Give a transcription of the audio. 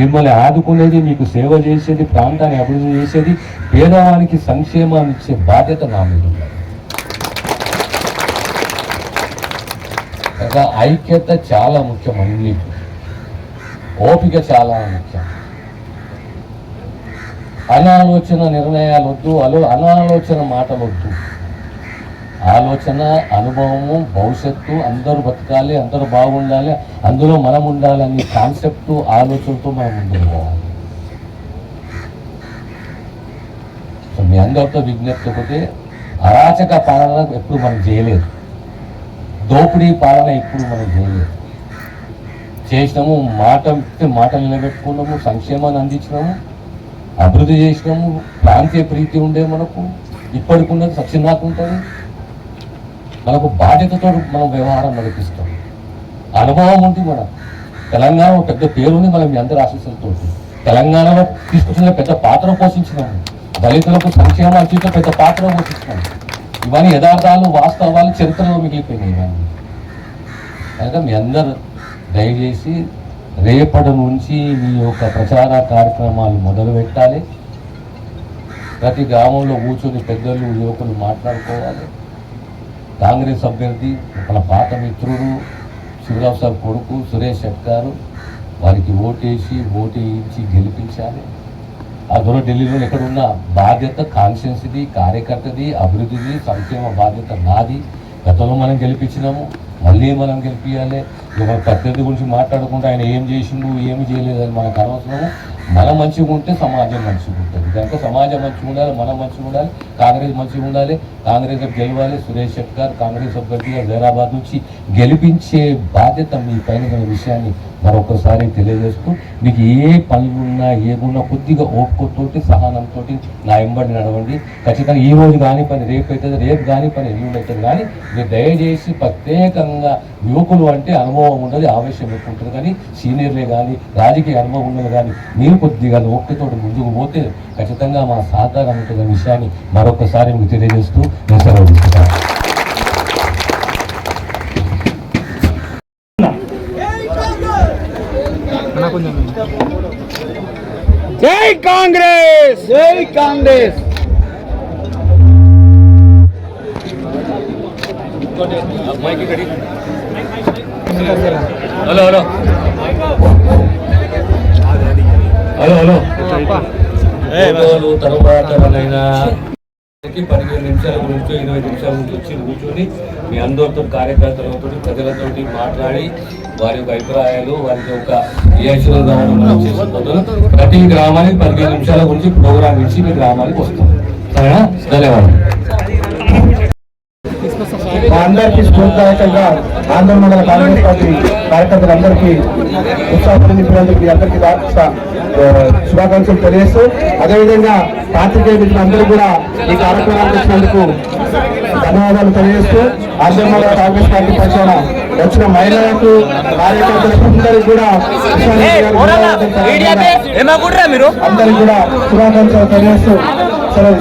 మిమ్మల్ని ఆదుకునేది మీకు సేవ చేసేది ప్రాంతాన్ని అభివృద్ధి చేసేది పేదవానికి సంక్షేమాన్ని ఇచ్చే బాధ్యత నా మీద ఐక్యత చాలా ముఖ్యం అన్నిటి ఓపిక చాలా ముఖ్యం. అనాలోచన నిర్ణయాలు వద్దు అలో అనాలోచన మాటలు వద్దు ఆలోచన అనుభవము భవిష్యత్తు అందరూ బతకాలి అందరూ బాగుండాలి అందులో మనం ఉండాలని కాన్సెప్ట్ ఆలోచనతో మనం ఉండాలి సో మీ అందరితో విజ్ఞప్తి ఒకటి అరాచక పాలన ఎప్పుడు మనం చేయలేదు. దోపిడీ పాలన ఎప్పుడు మనం చేయలేదు. చేసినాము మాట మాట నిలబెట్టుకున్నాము సంక్షేమాన్ని అందించినాము అభివృద్ధి చేసినాము ప్రాంతీయ ప్రీతి ఉండే మనకు ఇప్పటికి ఉన్నది సత్యనాకు ఉంటుంది. మనకు బాధ్యతతో మనం వ్యవహారం నడిపిస్తాం. అనుభవం ఉంది మన. తెలంగాణ పెద్ద పేరుని మనం మీ అందరి ఆశీస్సులతో తెలంగాణలో తీసుకొచ్చిన పెద్ద పాత్ర పోషించినాము. దళితులకు సంక్షేమ అత్యంత పెద్ద పాత్ర పోషించినాము. ఇవన్నీ యథార్థాలు వాస్తవాలు చరిత్రలో మిగిలిపోయినాయి ఇవన్నీ. కనుక మీ అందరు దయచేసి రేపటి నుంచి మీ యొక్క ప్రచార కార్యక్రమాలు మొదలు పెట్టాలి. ప్రతి గ్రామంలో కూర్చొని పెద్దలు యువకులు మాట్లాడుకోవాలి. కాంగ్రెస్ అభ్యర్థి మన పాత మిత్రుడు శివరావు సార్ కొడుకు సురేష్ శెట్ గారు వారికి ఓటేసి ఓటేయించి గెలిపించాలి. ఆ దూరం ఢిల్లీలో ఎక్కడున్న బాధ్యత కాన్షియన్స్ది కార్యకర్తది అభివృద్ధిది సంక్షేమ బాధ్యత నాది. గతంలో మనం గెలిపించినాము మళ్ళీ మనం గెలిపించాలి ఇక ప్రత్యర్థి గురించి మాట్లాడకుండా ఆయన ఏం చేసిండు ఏమి చేయలేదని మనకు అనవసరము. మన మంచిగా ఉంటే సమాజం మంచిగా ఉంటుంది. కనుక సమాజం మంచిగా ఉండాలి మనం మంచిగా ఉండాలి కాంగ్రెస్ మంచిగా ఉండాలి కాంగ్రెస్ గెలవాలి సురేష్ శెట్ గారు కాంగ్రెస్ అభ్యర్థిగా హైదరాబాద్ నుంచి గెలిపించే బాధ్యత మీ పైన విషయాన్ని మరొకసారి తెలియజేస్తూ మీకు ఏ పనులున్నా ఏమున్నా కొద్దిగా ఓపుకోతోటి సహనంతో నా ఎంబడి నడవండి. ఖచ్చితంగా ఈ రోజు కాని పని రేపు అవుతుంది రేపు కాని పని ఎల్లుండి అవుతుంది. కానీ మీరు దయచేసి ప్రత్యేకంగా యువకులు అంటే అనుభవం ఉండదు ఆవేశం ఎక్కువ ఉంటుంది. కానీ సీనియర్లే కానీ రాజకీయ అనుభవం ఉన్నది కానీ మీరు కొద్దిగా ఓపికతోటి ముందుకు పోతే ఖచ్చితంగా మా సహకారం ఉంటుంది అనే విషయాన్ని మరొకసారి మీకు తెలియజేస్తూ నేను సెలవు తీసుకుంటాను. Jai Congress! Jai Congress! Hello hello. Hello hello. ఫోటోలు పదిహేను నిమిషాల గురించి ఇరవై నిమిషాల గురించి వచ్చి కూర్చొని మీ అందరితో కార్యకర్తలతో ప్రజలతోటి మాట్లాడి వారి యొక్క అభిప్రాయాలు వారి యొక్క ప్రతి గ్రామానికి పదిహేను నిమిషాల గురించి ప్రోగ్రామ్ ఇచ్చి మీ గ్రామానికి వస్తాం. సరేనా? ధన్యవాదాలు. మా అందరికీ స్ఫూర్తిదాయకంగా ఆంధ్ర మండల కాంగ్రెస్ పార్టీ కార్యకర్తలందరికీ ఉత్సాహం నింపినందుకు మీ అందరికీ శుభాకాంక్షలు తెలియజేస్తూ అదేవిధంగా పాత్రికేయ మిత్రులందరూ కూడా ఈ కార్యక్రమానికి వచ్చినందుకు ధన్యవాదాలు తెలియజేస్తూ ఆంధ్ర మండల కాంగ్రెస్ పార్టీ పక్షాన వచ్చిన మహిళలకు కార్యకర్తలకు అందరికీ కూడా అందరికీ కూడా శుభాకాంక్షలు తెలియజేస్తూ సెలవు